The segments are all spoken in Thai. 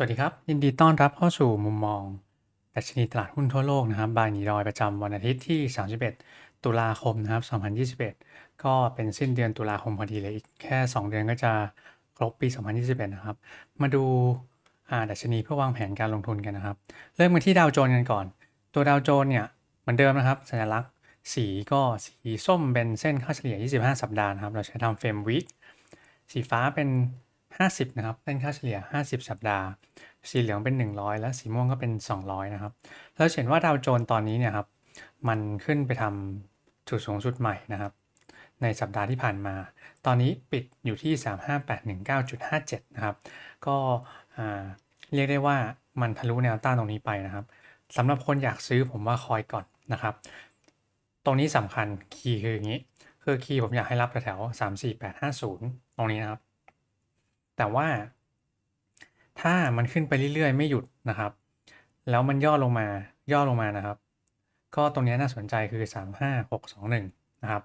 สวัสดีครับ ยินดีต้อนรับเข้าสู่มุมมองดัชนีตลาดหุ้นทั่วโลกนะครับบายนีดอยประจำวันอาทิตย์ที่ 31 ตุลาคมนะครับ 2021 ก็เป็นสิ้นเดือนตุลาคมพอดีเลยอีกแค่ 2 เดือนก็จะครบปี 2021 นะครับ มาดูาดัชนีเพื่อวางแผนการลงทุนกันนะครับ เริ่มกันที่ดาวโจนส์กันก่อน ตัวดาวโจนส์เนี่ยเหมือนเดิมนะครับ สัญลักษณ์สีก็สีส้มเป็นเส้นค่าเฉลี่ย 25 สัปดาห์นะครับเราใช้ทำเฟรมวิกสีฟ้าเป็น 50 นะครับเส้นค่าเฉลี่ย 50 สัปดาห์ สีเหลืองเป็น 100 และสีม่วงก็เป็น 200 นะครับแล้วเห็นว่าดาวโจนส์ตอนนี้เนี่ยครับ มันขึ้นไปทำจุดสูงสุดใหม่นะครับ ในสัปดาห์ที่ผ่านมา ตอนนี้ปิดอยู่ที่ 35819.57 นะครับ ก็เรียกได้ว่ามันทะลุแนวต้านตรงนี้ไปนะครับสำหรับคนอยากซื้อผมว่าคอยก่อนนะครับ ตรงนี้สำคัญคีย์คืออย่างนี้ คือคีย์ผมอยากให้รับแถว34850 ตรงนี้นะครับ แต่ว่า ถ้ามันขึ้นไปเรื่อยๆ ไม่หยุดนะครับ แล้วมันย่อลงมาย่อลงมานะครับ ก็ตรงนี้น่าสนใจคือ 35621 นะครับ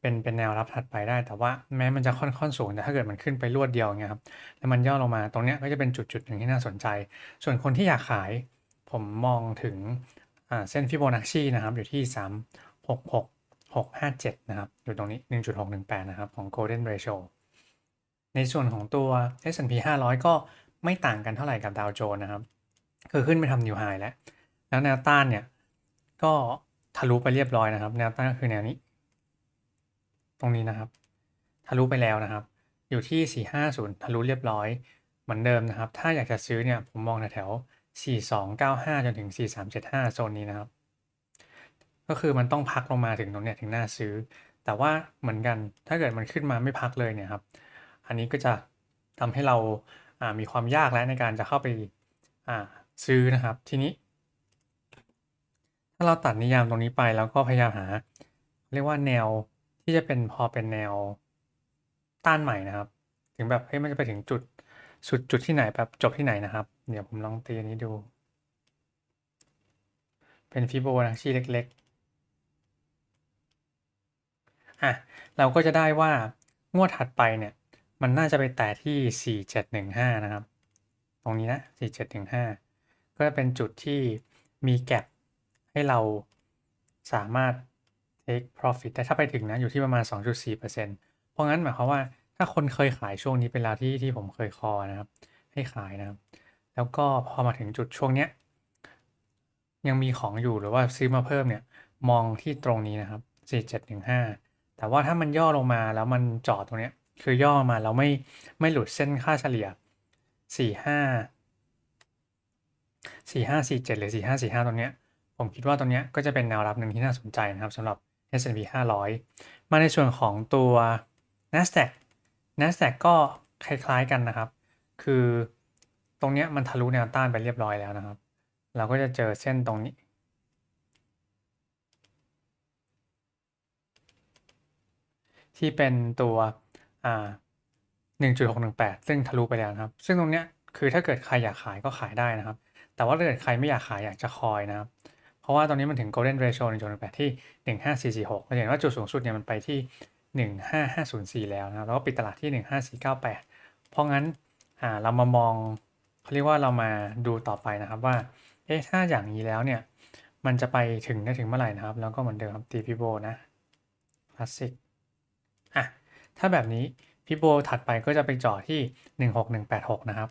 เป็นเป็นแนวรับถัดไปได้ แต่ว่าแม้มันจะค่อนข้างสูงแต่ถ้าเกิดมันขึ้นไปรวดเดียวเงี้ยครับแล้วมันย่อลงมาตรงนี้ก็จะเป็นจุดจุดหนึ่งที่น่าสนใจ ส่วนคนที่อยากขาย ผมมองถึงเส้นฟิโบนัชชีนะครับอยู่ที่ 366657 นะครับ อยู่ตรงนี้ 1.618 นะครับ ของ Golden Ratio ในส่วนของตัว S&P 500 ก็ไม่ต่างกันเท่าไหร่กับดาวโจนส์นะครับ คือขึ้นไปทำนิวไฮแล้ว แล้วแนวต้านเนี่ยก็ทะลุไปเรียบร้อยนะครับ แนวต้านก็คือแนวนี้ ตรงนี้นะครับ ทะลุไปแล้วนะครับ อยู่ที่ 450 ทะลุเรียบร้อยเหมือนเดิมนะครับ ถ้าอยากจะซื้อเนี่ยผมมองแถว4295 จนถึง 4375 โซนนี้นะครับ ก็คือมันต้องพักลงมาถึงตรงเนี้ยถึงน่าซื้อ แต่ว่าเหมือนกันถ้าเกิดมันขึ้นมาไม่พักเลยเนี่ยครับ อันนี้ก็จะทำให้เรามีความยากแล้วในการจะเข้าไปาซื้อนะครับ ทีนี้ ถ้าเราตัดนิยามตรงนี้ไปแล้วก็พยายามหา เรียกว่าแนวที่จะเป็นพอเป็นแนวต้านใหม่นะครับ ถึงแบบเฮ้ยมันจะไปถึงจุดสุดจุดที่ไหนแบบจบที่ไหนนะครับ เดี๋ยวผมลองตีอันนี้ดู เป็นฟิโบนัชชีเล็กๆอะเราก็จะได้ว่างวดถัดไปเนี่ย มันน่าจะไปแตะที่ 4715 นะครับ ตรงนี้นะ 4715 ก็จะเป็นจุดที่มีแก็บให้เราสามารถ take profit แต่ถ้าไปถึงนะอยู่ที่ประมาณ 2.4%เพราะงั้นหมายความว่าถ้าคนเคยขายช่วงนี้เป็นเวลาที่ที่ผมเคยคอนะครับ ให้ขายนะครับ แล้วก็พอมาถึงจุดช่วงเนี้ยยังมีของอยู่หรือว่าซื้อมาเพิ่มเนี่ยมองที่ตรงนี้นะครับ 4715 แต่ว่าถ้ามันย่อลงมาแล้วมันจอดตรงเนี้ย คือย่อมาแล้วไม่ไม่หลุดเส้นค่าเฉลี่ย 45 4547 หรือ 4545 ตรงเนี้ย ผมคิดว่าตรงเนี้ยก็จะเป็นแนวรับหนึ่งที่น่าสนใจนะครับสำหรับ S&P 500 มาในส่วนของตัว NASDAQ NASDAQ ก็คล้ายๆกันนะครับ คือตรงเนี้ยมันทะลุแนวต้านไปเรียบร้อยแล้วนะครับ เราก็จะเจอเส้นตรงนี้ ที่เป็นตัว อ่า1.618 ซึ่งทะลุไปแล้วครับ ซึ่งตรงเนี้ยคือถ้าเกิดใครอยากขายก็ขายได้นะครับ แต่ว่าถ้าเกิดใครไม่อยากขายอยากจะคอยนะครับ เพราะว่าตอนนี้มันถึง golden ratio 1.18 ที่ 15446เราเห็นว่าจุดสูงสุดเนี่ยมันไปที่ 15504 แล้วนะครับ แล้วก็ปิดตลาดที่ 15498 เพราะงั้นอ่าเรามามองเขาเรียกว่าเรามาดูต่อไปนะครับว่า เอ๊ะถ้าอย่างนี้แล้วเนี่ย มันจะไปถึงได้ถึงเมื่อไหร่นะครับ แล้วก็เหมือนเดิมครับตีพิโบนะคลาสสิก ถ้าแบบนี้พิโบถัดไปก็จะไปจ่อที่ 16186 นะครับ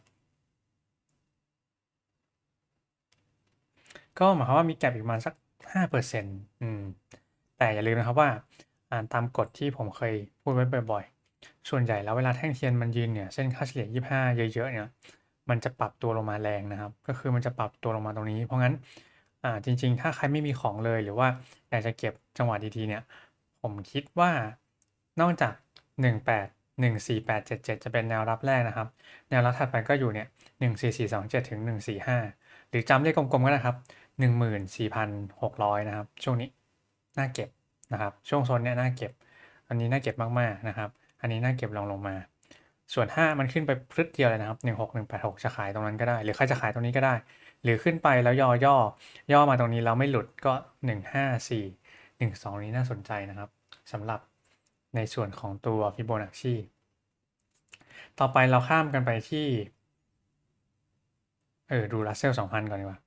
ก็หมายความว่ามีแก็บอีกประมาณสัก 5%อืม แต่อย่าลืมนะครับว่าอ่านตามกฎที่ผมเคยพูดไว้บ่อยๆ ส่วนใหญ่แล้วเวลาแท่งเทียนมันยืนเนี่ย เส้นค่าเฉลี่ย 25 เยอะๆ เนี่ย มันจะปรับตัวลงมาแรงนะครับ ก็คือมันจะปรับตัวลงมาตรงนี้ เพราะงั้น อ่า จริง ๆ ถ้าใครไม่มีของเลยหรือว่าอยากจะเก็บจังหวะดีๆ เนี่ย ผมคิดว่านอกจาก 18 14877 จะเป็นแนวรับแรกนะครับ แนวรับถัดไปก็อยู่เนี่ย14427 ถึง 145 หรือจำเลขกลมๆก็ได้ครับ 14,600 นะครับ ช่วงนี้น่าเก็บนะครับ ช่วงโซนเนี้ยน่าเก็บ อันนี้น่าเก็บมากๆนะครับ อันนี้น่าเก็บลองลงมา ส่วน 5 มันขึ้นไปพรึดเดียวเลยนะครับ 16186 จะขายตรงนั้นก็ได้ หรือใครจะขายตรงนี้ก็ได้ หรือขึ้นไปแล้วย่อย่อย่อมาตรงนี้แล้วไม่หลุดก็ 154 12 นี้น่าสนใจนะครับสำหรับ ในส่วนของตัวฟิโบนัชชีต่อไปเราข้ามกันไปที่ออดูรัสเซล2,000ก่อนดีกว่า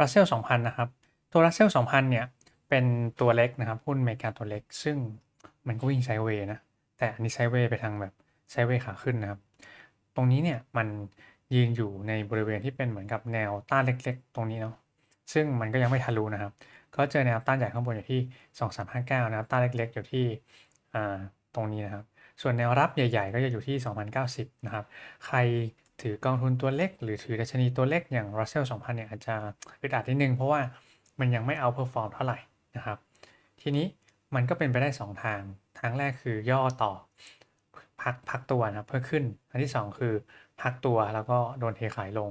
รัสเซล2,000นนะครับ ตัวรัสเซล2,000เนี่ย เป็นตัวเล็กนะครับ หุ้นอเมริกาตัวเล็ก ซึ่งมันก็วิ่งไซเวย์นะ แต่อันนี้ไซเวย์ไปทางแบบไซเวย์ขาขึ้นนะครับ ตรงนี้เนี่ยมันยืนอยู่ในบริเวณที่เป็นเหมือนกับแนวต้านเล็กๆ ตรงนี้เนาะ ซึ่งมันก็ยังไม่ทะลุนะครับ ก็เจอแนวต้านใหญ่ข้างบนอยู่ที่ 2359 นะครับ ต้านเล็กๆ อยู่ที่ ตรงนี้นะครับ ส่วนแนวรับใหญ่ ๆ ก็จะอยู่ที่ 2090 นะครับ ใครถือกองทุนตัวเล็ก หรือถือดัชนีตัวเล็กอย่าง Russell 2000 เนี่ยอาจจะอึดอัดนิดนึง เพราะว่ามันยังไม่เอาเพอร์ฟอร์มเท่าไหร่นะครับ ทีนี้มันก็เป็นไปได้ 2 ทาง ทางแรกคือย่อต่อพักพักตัวนะเพื่อขึ้น อันที่ 2 คือพักตัวแล้วก็โดนเทขายลง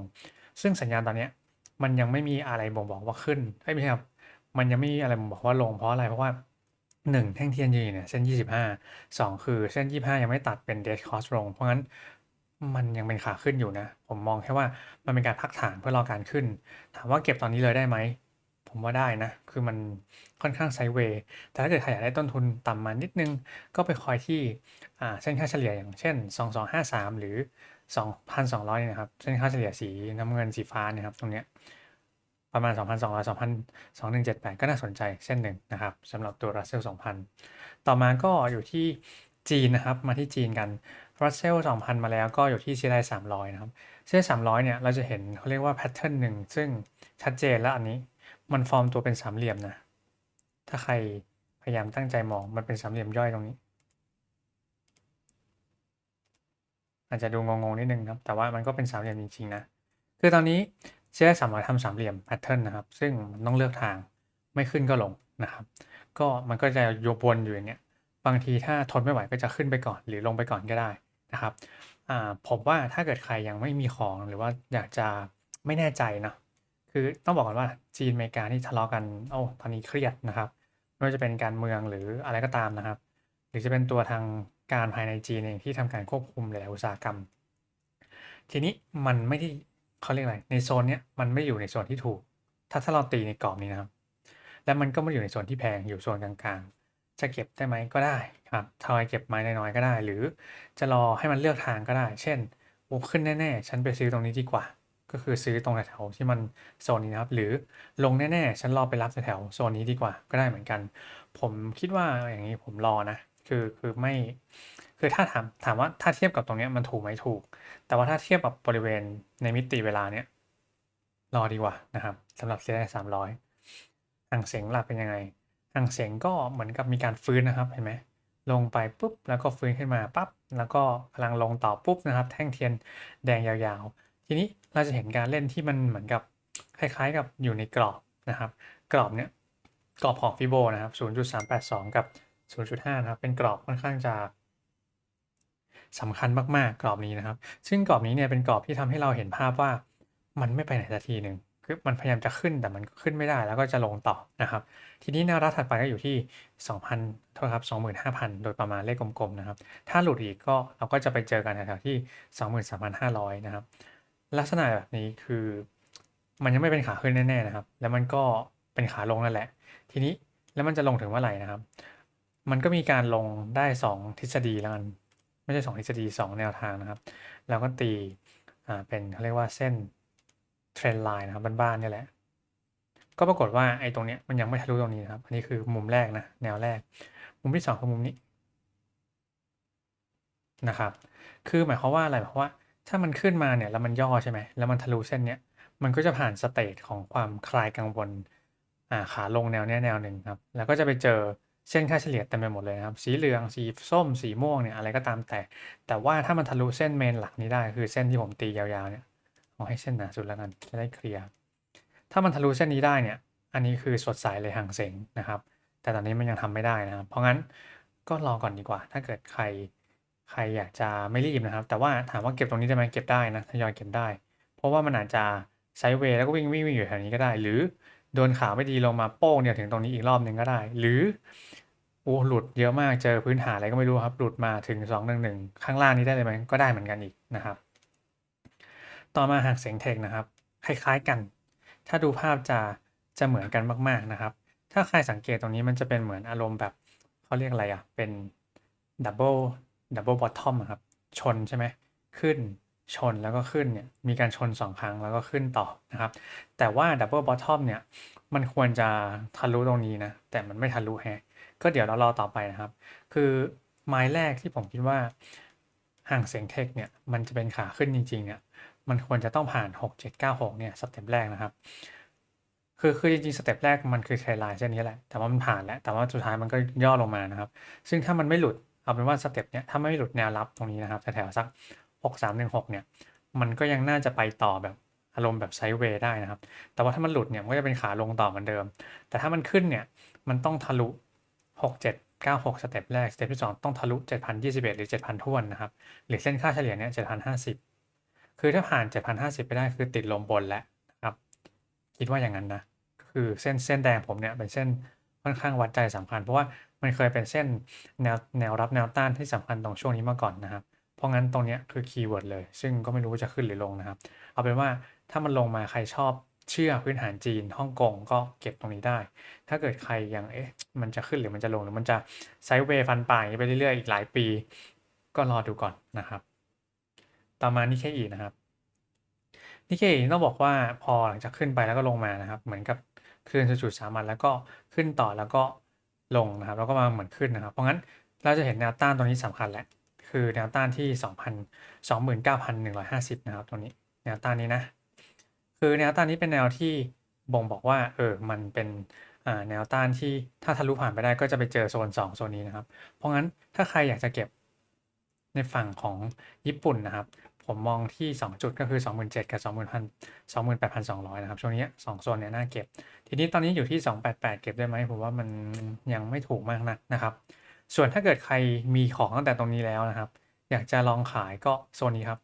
ซึ่งสัญญาณตอนนี้มันยังไม่มีอะไรบ่งบอกว่าขึ้นเอ้ยไม่ใช่ครับมันยังไม่มีอะไรบ่งบอกว่าลงเพราะอะไรเพราะว่า 1แท่งเทียนยืนเนี่ยเส้น 25 2 คือเส้น 25 ยังไม่ตัดเป็น dead cross ลง เพราะงั้นมันยังเป็นขาขึ้นอยู่นะ ผมมองแค่ว่ามันเป็นการพักฐานเพื่อรอการขึ้น ถามว่าเก็บตอนนี้เลยได้ไหม ผมว่าได้นะ คือมันค่อนข้างไซเวย์แต่ถ้าเกิดใครอยากได้ต้นทุนต่ำมานิดนึง ก็ไปคอยที่เส้นค่าเฉลี่ยอย่างเช่น 2253 หรือ 2,200เนี่ยนะครับ เส้นค่าเฉลี่ยสีน้ำเงินสีฟ้านี่ยครับตรงเนี้ย ประมาณ 2,200 2,2178 ก็น่าสนใจเส้นหนึ่งนะครับสำหรับตัว Russell 2,000 ต่อมาก็อยู่ที่จีนนะครับ มาที่จีนกัน Russell 2,000 มาแล้วก็อยู่ที่ CSI 300 นะครับ CSI 300 เนี่ยเราจะเห็นเขาเรียกว่าแพทเทิร์นหนึ่งซึ่งชัดเจนแล้วอันนี้มันฟอร์มตัวเป็นสามเหลี่ยมนะ ถ้าใครพยายามตั้งใจมองมันเป็นสามเหลี่ยมย่อยตรงนี้ อาจจะดูงงๆนิดนึงครับ แต่ว่ามันก็เป็นสามเหลี่ยมจริงๆนะ คือตอนนี้ เชื่อสามร้อยทำสามเหลี่ยมแพทเทิร์นนะครับ ซึ่งมันต้องเลือกทางไม่ขึ้นก็ลงนะครับ ก็มันก็จะโยบวนอยู่อย่างเงี้ยบางทีถ้าทนไม่ไหวก็จะขึ้นไปก่อนหรือลงไปก่อนก็ได้นะครับผมว่าถ้าเกิดใครยังไม่มีของหรือว่าอยากจะไม่แน่ใจเนาะคือต้องบอกก่อนว่าจีนอเมริกานี่ทะเลาะกันโอ้ตอนนี้เครียดนะครับไม่ว่าจะเป็นการเมืองหรืออะไรก็ตามนะครับ หรือจะเป็นตัวทางการภายในจีนเองที่ทำการควบคุมหลายอุตสาหกรรม ทีนี้มันไม่ได้ เขาเรียกอะไรในโซนเนี้ยมันไม่อยู่ในโซนที่ถูก ถ้าถ้าเราตีในกรอบนี้นะครับ และมันก็ไม่อยู่ในโซนที่แพงอยู่โซนกลางๆ จะเก็บได้ไหมก็ได้ครับทอยเก็บไม้น้อยๆก็ได้ หรือจะรอให้มันเลือกทางก็ได้ เช่นโอ้ขึ้นแน่ๆ ฉันไปซื้อตรงนี้ดีกว่า ก็คือซื้อตรงแถวที่มันโซนนี้นะครับ หรือลงแน่ๆ ฉันรอไปรับแถวโซนนี้ดีกว่า ก็ได้เหมือนกัน ผมคิดว่าอย่างนี้ผมรอนะ คือคือไม่ คือถ้าถามถามว่าถ้าเทียบกับตรงเนี้ยมันถูกไหมถูก แต่ว่าถ้าเทียบกับบริเวณในมิติเวลาเนี้ยรอดีกว่านะครับสำหรับเซ็นสามร้อยห่างเสียงหลักเป็นยังไงห่างเสียงก็เหมือนกับมีการฟื้นนะครับเห็นไหมลงไปปุ๊บแล้วก็ฟื้นขึ้นมาปั๊บแล้วก็กำลังลงต่อปุ๊บนะครับ แท่งเทียนแดงยาวๆ ทีนี้เราจะเห็นการเล่นที่มันเหมือนกับคล้ายๆ กับอยู่ในกรอบนะครับ กรอบเนี้ยกรอบของฟิโบนะครับ 0.382 กับ 0.5 นะครับ เป็นกรอบค่อนข้างจะ สำคัญมากๆ กรอบนี้นะครับ ซึ่งกรอบนี้เนี่ยเป็นกรอบที่ทำให้เราเห็นภาพว่ามันไม่ไปไหนสักทีหนึ่งคือมันพยายามจะขึ้นแต่มันขึ้นไม่ได้แล้วก็จะลงต่อนะครับ ทีนี้แนวรับถัดไปก็อยู่ที่ 2,000โทษครับ25,000 โดยประมาณเลขกลมๆนะครับ ถ้าหลุดอีกก็เราก็จะไปเจอกันแถวๆที่ 23,500 นะครับ ลักษณะแบบนี้คือมันยังไม่เป็นขาขึ้นแน่ๆนะครับ แล้วมันก็เป็นขาลงนั่นแหละ ทีนี้แล้วมันจะลงถึงเมื่อไหร่นะครับ มันก็มีการลงได้ 2 ทฤษฎีแล้วกัน ไม่ใช่2ทฤษฎี2 แนวทางนะครับ แล้วก็ตีเป็นเขาเรียกว่าเส้นเทรนไลน์นะครับบ้านๆนี่แหละ ก็ปรากฏว่าไอ้ตรงเนี้ยมันยังไม่ทะลุตรงนี้นะครับ อันนี้คือมุมแรกนะแนวแรก มุมที่ 2 คือมุมนี้นะครับ คือหมายความว่าอะไรหมายความว่า ถ้ามันขึ้นมาเนี่ยแล้วมันย่อใช่ไหมแล้วมันทะลุเส้นเนี้ยมันก็จะผ่านสเตจของความคลายกังวลขาลงแนวเนี้ยแนวหนึ่งครับ แล้วก็จะไปเจอ เส้นค่าเฉลี่ยเต็มไปหมดเลยนะครับ สีเหลือง สีส้ม สีม่วงเนี่ยอะไรก็ตามแต่ แต่ว่าถ้ามันทะลุเส้นเมนหลักนี้ได้ คือเส้นที่ผมตียาวๆเนี่ยเอาให้เส้นหนาสุดแล้วกันจะได้เคลียร์ ถ้ามันทะลุเส้นนี้ได้เนี่ย อันนี้คือสดใสเลยห่างเสงนะครับ แต่ตอนนี้มันยังทำไม่ได้นะครับ เพราะงั้นก็รอก่อนดีกว่า ถ้าเกิดใครใครอยากจะไม่รีบนะครับ แต่ว่าถามว่าเก็บตรงนี้ได้ไหมเก็บได้นะทยอยเก็บได้ เพราะว่ามันอาจจะไซด์เวย์แล้วก็วิ่งวิ่งวิ่งอยู่แถวนี้ก็ได้ หรือ โดนขาไม่ดีลงมาโป้งเนี่ยถึงตรงนี้อีกรอบหนึ่งก็ได้ หรือโอ้หลุดเยอะมากเจอพื้นฐานอะไรก็ไม่รู้ครับ หลุดมาถึง211ข้างล่างนี้ได้เลยไหมก็ได้เหมือนกันอีกนะครับ ต่อมาหากเสียงเทคนะครับ คล้ายๆกัน ถ้าดูภาพจะจะเหมือนกันมากๆนะครับ ถ้าใครสังเกตตรงนี้มันจะเป็นเหมือนอารมณ์แบบเขาเรียกอะไรอะเป็นดับเบิลดับเบิลบอททอมครับ ชนใช่ไหมขึ้น ชนแล้วก็ขึ้นเนี่ยมีการชน 2 ครั้งแล้วก็ขึ้นต่อนะครับ แต่ว่าดับเบิลบอททอมเนี่ยมันควรจะทะลุตรงนี้นะ แต่มันไม่ทะลุแฮก็เดี๋ยวเรารอต่อไปนะครับ คือไม้แรกที่ผมคิดว่าห่างเสียงเทคเนี่ยมันจะเป็นขาขึ้นจริงๆเนี่ยมันควรจะต้องผ่าน 6 7 9 6เนี่ยสเต็ปแรกนะครับ คือคือจริงๆสเต็ปแรกมันคือเทรไลน์เส้นนี้แหละ แต่ว่ามันผ่านแล้วแต่ว่าสุดท้ายมันก็ย่อลงมานะครับ ซึ่งถ้ามันไม่หลุดเอาเป็นว่าสเต็ปเนี้ยถ้าไม่หลุดแนวรับตรงนี้นะครับแถวๆสัก 6 3 1 6 เนี่ย มันก็ยังน่าจะไปต่อแบบอารมณ์แบบไซด์เวย์ได้นะครับ แต่ว่าถ้ามันหลุดเนี่ย มันก็จะเป็นขาลงต่อเหมือนเดิม แต่ถ้ามันขึ้นเนี่ย มันต้องทะลุ 6 7 9 6 สเต็ปแรก สเต็ปที่ 2 ต้องทะลุ 7,021 หรือ 7,000ท้วนนะครับ หรือเส้นค่าเฉลี่ยเนี่ย7,050 คือถ้าผ่าน 7,050 ไปได้คือติดลมบนแล้วนะครับ คิดว่าอย่างนั้นนะ คือเส้นเส้นแดงผมเนี่ยเป็นเส้นค่อนข้างวัดใจสำคัญ เพราะว่ามันเคยเป็นเส้นแนวแนวรับแนวต้านที่สำคัญตรงช่วงนี้มาก่อนนะครับ เพราะงั้นตรงนี้คือคีย์เวิร์ดเลย ซึ่งก็ไม่รู้ว่าจะขึ้นหรือลงนะครับ เอาเป็นว่าถ้ามันลงมาใครชอบเชื่อพื้นฐานจีนฮ่องกงก็เก็บตรงนี้ได้ ถ้าเกิดใครยังเอ๊ะมันจะขึ้นหรือมันจะลงหรือมันจะไซด์เวย์ฟันป่ายไปเรื่อยๆอีกหลายปี ก็รอดูก่อนนะครับ ต่อมานิเคอีนะครับนิเคอีต้องบอกว่าพอหลังจากขึ้นไปแล้วก็ลงมานะครับ เหมือนกับคลื่นจุดสามัญแล้วก็ขึ้นต่อแล้วก็ลงนะครับ แล้วก็มาเหมือนขึ้นนะครับ เพราะงั้นเราจะเห็นแนวต้านตรงนี้สำคัญแหละ คือแนวต้านที่2,000 29,150 นะครับตรงนี้แนวต้านนี้นะ คือแนวต้านนี้เป็นแนวที่บ่งบอกว่าเออมันเป็นแนวต้านที่ถ้าทะลุผ่านไปได้ก็จะไปเจอโซน 2 โซนนี้นะครับ เพราะงั้นถ้าใครอยากจะเก็บในฝั่งของญี่ปุ่นนะครับ ผมมองที่ 2 จุดก็คือ 27,000 กับ 20,000 28,200 นะครับ ช่วงนี้ 2 โซนเนี่ยน่าเก็บ ทีนี้ตอนนี้อยู่ที่ 288 เก็บได้ไหมผมว่ามันยังไม่ถูกมากนักนะครับ ส่วนถ้าเกิดใครมีของตั้งแต่ตรงนี้แล้วนะครับ อยากจะลองขายก็โซนนี้ครับ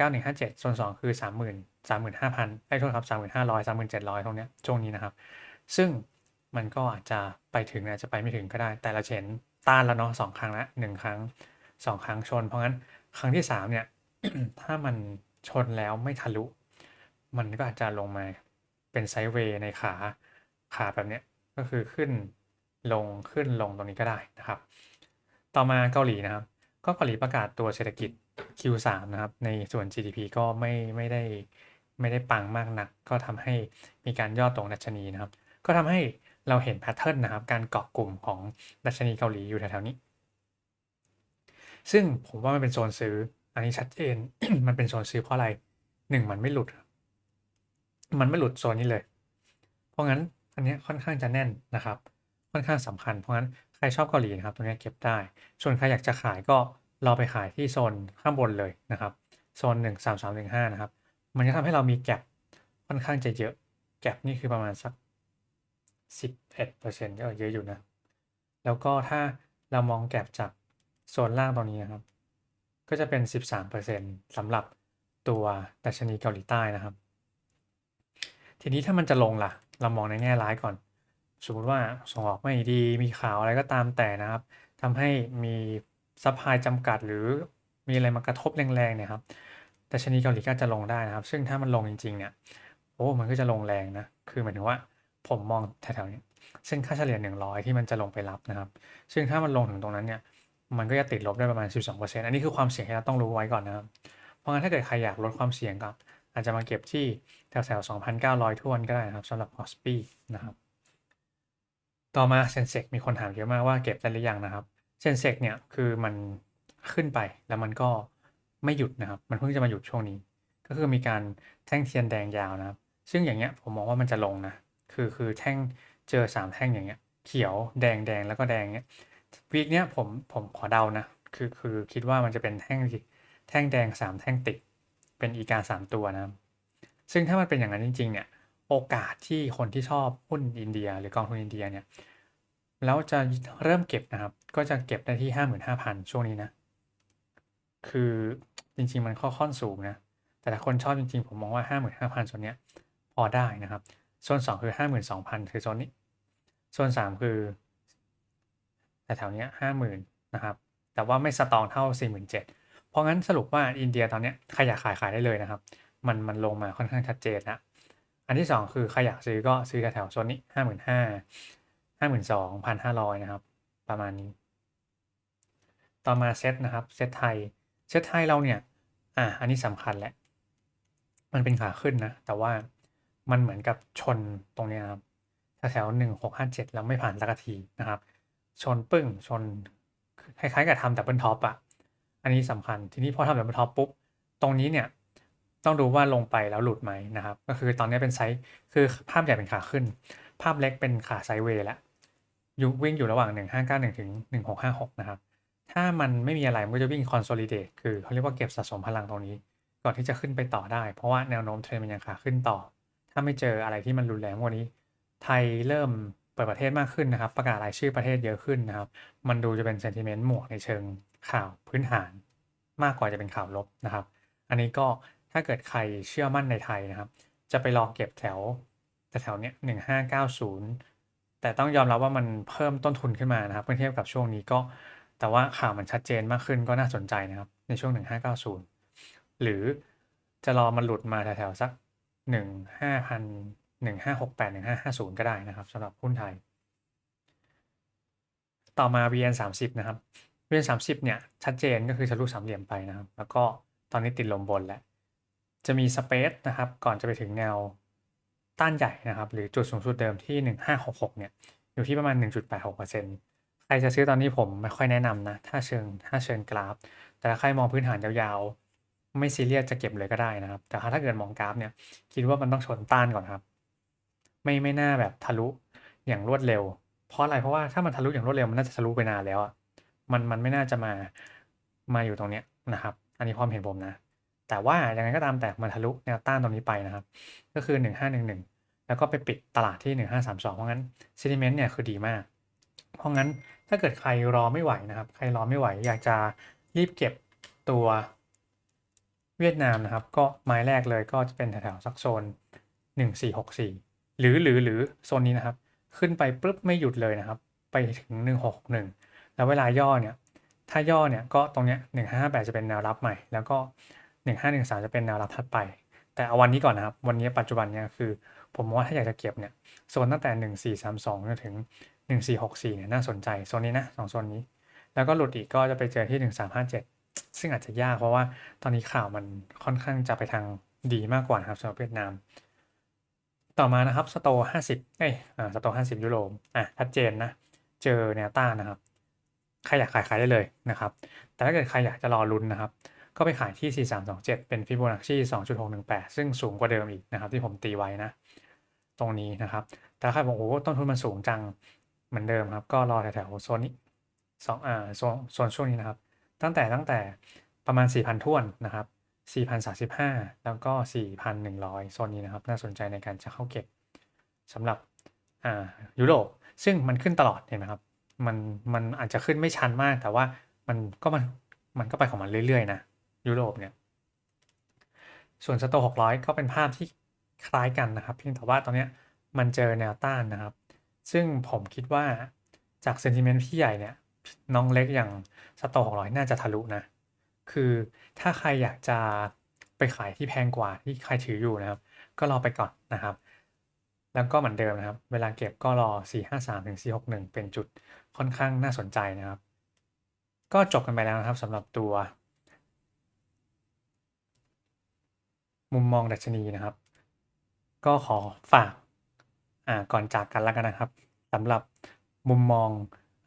29157โซน2 คือ 30,000 35,000ไอ้โทษครับ3,500 3,700 ตรงเนี้ยช่วงนี้นะครับ ซึ่งมันก็อาจจะไปถึงอาจจะไปไม่ถึงก็ได้ แต่เราเห็นต้านแล้วเนาะสองครั้งละหนึ่งครั้งสองครั้งชน เพราะงั้นครั้งที่สามเนี่ย ถ้ามันชนแล้วไม่ทะลุ มันก็อาจจะลงมาเป็นไซด์เวย์ในขาขาแบบเนี้ยก็คือขึ้น ลงขึ้นลงตรงนี้ก็ได้นะครับ ต่อมาเกาหลีนะครับ ก็เกาหลีประกาศตัวเศรษฐกิจ Q3 นะครับ ในส่วน GDP ก็ไม่ไม่ได้ไม่ได้ปังมากนัก ก็ทำให้มีการย่อตัวดัชนีนะครับ ก็ทำให้เราเห็นแพทเทิร์นนะครับ การเกาะกลุ่มของดัชนีเกาหลีอยู่แถวๆนี้ ซึ่งผมว่ามันเป็นโซนซื้อ อันนี้ชัดเจน มันเป็นโซนซื้อเพราะอะไรหนึ่งมันไม่หลุด มันไม่หลุดโซนนี้เลย เพราะงั้นอันนี้ค่อนข้างจะแน่นนะครับ ค่อนข้างสำคัญ เพราะงั้นใครชอบเกาหลีนะครับตรงนี้เก็บได้ ส่วนใครอยากจะขายก็รอไปขายที่โซนข้างบนเลยนะครับโซน 1 3 3 1 5 นะครับ มันจะทำให้เรามีแก็บค่อนข้างจะเยอะแก็บนี่คือประมาณสัก 11%ก็เยอะอยู่นะ แล้วก็ถ้าเรามองแก็บจากโซนล่างตรงนี้นะครับ ก็จะเป็น 13%สำหรับตัวดัชนีเกาหลีใต้นะครับ ทีนี้ถ้ามันจะลงล่ะ เรามองในแง่ร้ายก่อน สมมติว่าส่งออกไม่ดี มีข่าวอะไรก็ตามแต่นะครับทำให้มีซัพพลายจำกัดหรือมีอะไรมากระทบแรงๆเนี่ยครับดัชนีเกาหลีก็จะลงได้นะครับ ซึ่งถ้ามันลงจริงๆเนี่ยโอ้มันก็จะลงแรงนะ คือหมายถึงว่าผมมองแถวๆนี้เส้นค่าเฉลี่ย 100 ที่มันจะลงไปรับนะครับ ซึ่งถ้ามันลงถึงตรงนั้นเนี่ยมันก็จะติดลบได้ประมาณ 12%อันนี้คือความเสี่ยงที่เราต้องรู้ไว้ก่อนนะครับ เพราะงั้นถ้าเกิดใครอยากลดความเสี่ยงก็อาจจะมาเก็บที่แถวๆ2,900ทวนก็ได้นะครับสำหรับ h o s p i นะครับ ต่อมาเซนเซกมีคนถามเยอะมากว่าเก็บได้หรือยังนะครับเซนเซกเนี่ยคือมันขึ้นไปแล้วมันก็ไม่หยุดนะครับ มันเพิ่งจะมาหยุดช่วงนี้ ก็คือมีการแท่งเทียนแดงยาวนะครับ ซึ่งอย่างเงี้ยผมมองว่ามันจะลงนะ คือคือแท่งเจอสามแท่งอย่างเงี้ย เขียวแดงแดงแล้วก็แดงเงี้ยวีคเนี้ยผมผมขอเดานะ คือคือคิดว่ามันจะเป็นแท่งแท่งแดงสามแท่งติด เป็นอีกาสามตัวนะครับซึ่งถ้ามันเป็นอย่างนั้นจริงๆเนี่ย โอกาสที่คนที่ชอบหุ้นอินเดีย หรือกองทุนอินเดียเนี่ยแล้วจะเริ่มเก็บนะครับ ก็จะเก็บได้ที่ห้าหมื่นห้าพันช่วงนี้นะ คือจริงๆมันค่อนสูงนะ แต่ถ้าคนชอบจริงๆ ผมมองว่าห้าหมื่นห้าพันโซนเนี้ยพอได้นะครับ โซนสองคือห้าหมื่นสองพันคือโซนนี้ โซนสามคือ แต่แถวเนี้ยห้าหมื่นนะครับ แต่ว่าไม่สตองเท่าสี่หมื่นเจ็ดเพราะงั้นสรุปว่าอินเดียตอนเนี้ยใครอยากขายขายได้เลยนะครับ มันมันลงมาค่อนข้างชัดเจนนะ อันที่สองคือใครอยากซื้อก็ซื้อแถวโซนนี้ห้าหมื่นห้าห้าหมื่นสองพันห้าร้อยนะครับ ประมาณนี้ ต่อมาเซตนะครับเซตไทยเซตไทยเราเนี่ยอ่าอันนี้สำคัญแหละ มันเป็นขาขึ้นนะ แต่ว่ามันเหมือนกับชนตรงเนี้ยครับแถวหนึ่งหกห้าเจ็ดแล้วไม่ผ่านสักทีนะครับ ชนปึ้งชนคล้ายๆกับทำดับเบิลท็อปอะอันนี้สำคัญทีนี้พอทำดับเบิลท็อปปุ๊บตรงนี้เนี่ย ต้องดูว่าลงไปแล้วหลุดไหมนะครับ ก็คือตอนนี้เป็นไซส์คือภาพใหญ่เป็นขาขึ้น ภาพเล็กเป็นขาไซด์เวย์แล้วอยู่วิ่งอยู่ระหว่าง 1591 ถึง 1656 นะครับ ถ้ามันไม่มีอะไร มันก็จะวิ่ง consolidate คือเขาเรียกว่าเก็บสะสมพลังตรงนี้ ก่อนที่จะขึ้นไปต่อได้ เพราะว่าแนวโน้มเทรนมันยังขาขึ้นต่อ ถ้าไม่เจออะไรที่มันรุนแรงกว่านี้ ไทยเริ่มเปิดประเทศมากขึ้นนะครับ ประกาศรายชื่อประเทศเยอะขึ้นนะครับ มันดูจะเป็น sentiment หมวกในเชิงข่าวพื้นฐาน มากกว่าจะเป็นข่าวลบนะครับ อันนี้ก็ ถ้าเกิดใครเชื่อมั่นในไทยนะครับ จะไปรอเก็บแถวแต่แถวเนี้ยหนึ่งห้าเก้าศูนย์แต่ต้องยอมรับว่ามันเพิ่มต้นทุนขึ้นมานะครับเมื่อเทียบกับช่วงนี้ก็ แต่ว่าข่าวมันชัดเจนมากขึ้นก็น่าสนใจนะครับ ในช่วง 1590 หรือจะรอมันหลุดมาแถวๆสัก 15,000 1568 1550 ก็ได้นะครับสำหรับหุ้นไทย ต่อมา VN 30นะครับ VN 30เนี่ยชัดเจนก็คือทะลุสามเหลี่ยมไปนะครับ แล้วก็ตอนนี้ติดลมบนแล้ว จะมีสเปซนะครับ ก่อนจะไปถึงแนวต้านใหญ่นะครับ หรือจุดสูงสุดเดิมที่ 1566 เนี่ย อยู่ที่ประมาณ 1.86%ใครจะซื้อตอนนี้ผมไม่ค่อยแนะนำนะ ถ้าเชิงถ้าเชิงกราฟ แต่ถ้าใครมองพื้นฐานยาวๆ ไม่ซีเรียสจะเก็บเลยก็ได้นะครับ แต่ถ้าเกิดมองกราฟเนี่ย คิดว่ามันต้องชนต้านก่อนครับ ไม่ไม่น่าแบบทะลุอย่างรวดเร็ว เพราะอะไร เพราะว่าถ้ามันทะลุอย่างรวดเร็วมันน่าจะทะลุไปนานแล้วอะ มันมันไม่น่าจะมา มาอยู่ตรงเนี้ยนะครับ อันนี้ความเห็นผมนะ แต่ว่ายังไงก็ตามแต่มันทะลุแนวต้านตรงนี้ไปนะครับ ก็คือ 1511 แล้วก็ไปปิดตลาดที่ 1532 เพราะงั้น sentiment เนี่ยคือดีมาก เพราะงั้นถ้าเกิดใครรอไม่ไหวนะครับ ใครรอไม่ไหว อยากจะรีบเก็บตัวเวียดนามนะครับ ก็ไม้แรกเลยก็จะเป็นแถวๆสักโซน 1464 หรือหรือหรือโซนนี้นะครับ ขึ้นไปปุ๊บไม่หยุดเลยนะครับ ไปถึง 161แล้วเวลาย่อเนี่ย ถ้าย่อเนี่ยก็ตรงเนี้ย 1558 จะเป็นแนวรับใหม่ แล้วก็ 1513 จะเป็นแนวรับถัดไป แต่เอาวันนี้ก่อนนะครับ วันนี้ปัจจุบันเนี่ยคือ ผมว่าถ้าอยากจะเก็บเนี่ยโซนตั้งแต่ 1432จนถึง 1464เนี่ยน่าสนใจโซนนี้นะสองโซนนี้ แล้วก็หลุดอีกก็จะไปเจอที่ 1357 ซึ่งอาจจะยากเพราะว่าตอนนี้ข่าวมันค่อนข้างจะไปทางดีมากกว่านะครับสำหรับเวียดนาม ต่อมานะครับสโต50เอ้ยอ่าสโต50ยุโรอะชัดเจนนะ เจอแนวต้านนะครับ ใครอยากขายขายได้เลยนะครับ แต่ถ้าเกิดใครอยากจะรอลุ้นนะครับ ก็ไปขายที่ 4327 เป็นฟิโบนัชชี2.618 ซึ่งสูงกว่าเดิมอีกนะครับ ที่ผมตีไว้นะ ตรงนี้นะครับ แต่ใครบอกโอ้ต้นทุนมันสูงจังเหมือนเดิมครับ ก็รอแถวๆโซนนี้สองอ่าโซนโซนช่วงนี้นะครับ ตั้งแต่ตั้งแต่ประมาณ 4,000ท่วนนะครับ4,035 แล้วก็ 4,100 โซนนี้นะครับ น่าสนใจในการจะเข้าเก็บสำหรับอ่ายุโรปซึ่งมันขึ้นตลอดเห็นไหมครับมันมันอาจจะขึ้นไม่ชันมากแต่ว่ามันก็มันมันก็ไปของมันเรื่อยๆนะ ยุโรปเนี่ย ส่วนสโต600ก็เป็นภาพที่คล้ายกันนะครับ เพียงแต่ว่าตอนนี้มันเจอแนวต้านนะครับ ซึ่งผมคิดว่าจากเซนติเมนต์พี่ใหญ่เนี่ย น้องเล็กอย่างสโต600น่าจะทะลุนะ คือถ้าใครอยากจะไปขายที่แพงกว่าที่ใครถืออยู่นะครับ ก็รอไปก่อนนะครับ แล้วก็เหมือนเดิมนะครับ เวลาเก็บก็รอ 453ถึง461 เป็นจุดค่อนข้างน่าสนใจนะครับ ก็จบกันไปแล้วนะครับสำหรับตัว มุมมองดัชนีนะครับ ก็ขอฝากอ่าก่อนจากกันแล้วกันนะครับสำหรับมุมมอง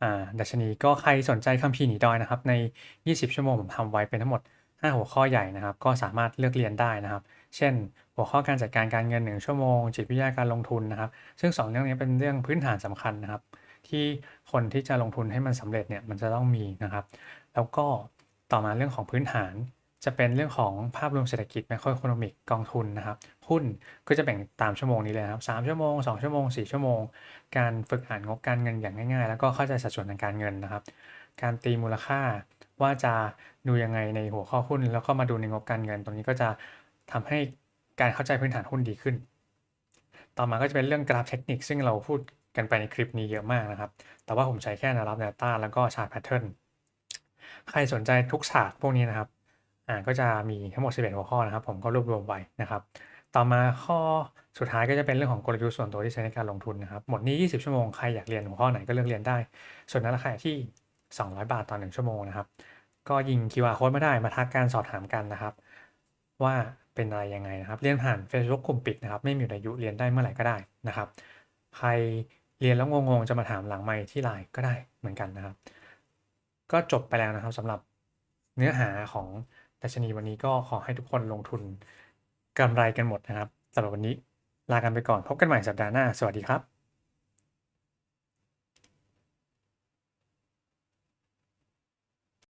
อ่าดัชนีก็ใครสนใจคัมภีร์หนีดอยนะครับ ใน 20 ชั่วโมงผมทำไว้เป็นทั้งหมด 5 หัวข้อใหญ่นะครับ ก็สามารถเลือกเรียนได้นะครับ เช่น หัวข้อการจัดการการเงิน 1 ชั่วโมง จิตวิทยาการลงทุนนะครับ ซึ่ง 2 เรื่องนี้เป็นเรื่องพื้นฐานสำคัญนะครับ ที่คนที่จะลงทุนให้มันสำเร็จเนี่ยมันจะต้องมีนะครับ แล้วก็ต่อมาเรื่องของพื้นฐาน จะเป็นเรื่องของภาพรวมเศรษฐกิจ macroeconomic กกองทุนนะครับ หุ้นก็จะแบ่งตามชั่วโมงนี้เลยครับ3ชั่วโมง 2 ชั่วโมง 4 ชั่วโมง การฝึกอ่านงบการเงินอย่างง่ายๆ แล้วก็เข้าใจสัดส่วนทางการเงินนะครับ การตีมูลค่าว่าจะดูยังไงในหัวข้อหุ้น แล้วก็มาดูในงบการเงิน ตรงนี้ก็จะทำให้การเข้าใจพื้นฐานหุ้นดีขึ้น ต่อมาก็จะเป็นเรื่องกราฟเทคนิค ซึ่งเราพูดกันไปในคลิปนี้เยอะมากนะครับ แต่ว่าผมใช้แค่แนวรับแนวต้านแล้วก็ชาร์ตแพทเทิร์น ใครสนใจทุกศาสตร์พวกนี้นะครับ อ่าก็จะมีทั้งหมด 11 หัวข้อนะครับ ผมก็รวบรวมไว้นะครับ ต่อมาข้อสุดท้ายก็จะเป็นเรื่องของกลยุทธ์ส่วนตัวที่ใช้ในการลงทุนนะครับ หมดนี้ 20 ชั่วโมง ใครอยากเรียนหัวข้อไหนก็เลือกเรียนได้ ส่วนนั้นราคาที่ 200 บาทต่อ 1 ชั่วโมงนะครับ ก็ยิง QR code มาได้มาทักการสอบถามกันนะครับ ว่าเป็นอะไรยังไงนะครับ เรียนผ่าน Facebook กลุ่มปิดนะครับ ไม่มีอายุเรียนได้เมื่อไหร่ก็ได้นะครับ ใครเรียนแล้วงงๆจะมาถามหลังไมค์ที่ไลน์ก็ได้เหมือนกันนะครับ ก็จบไปแล้วนะครับสำหรับเนื้อหาของ ดัชนีวันนี้ก็ขอให้ทุกคนลงทุนกำไรกันหมดนะครับสำหรับวันนี้ลากันไปก่อนพบกันใหม่สัปดาห์หน้า สวัสดีครับ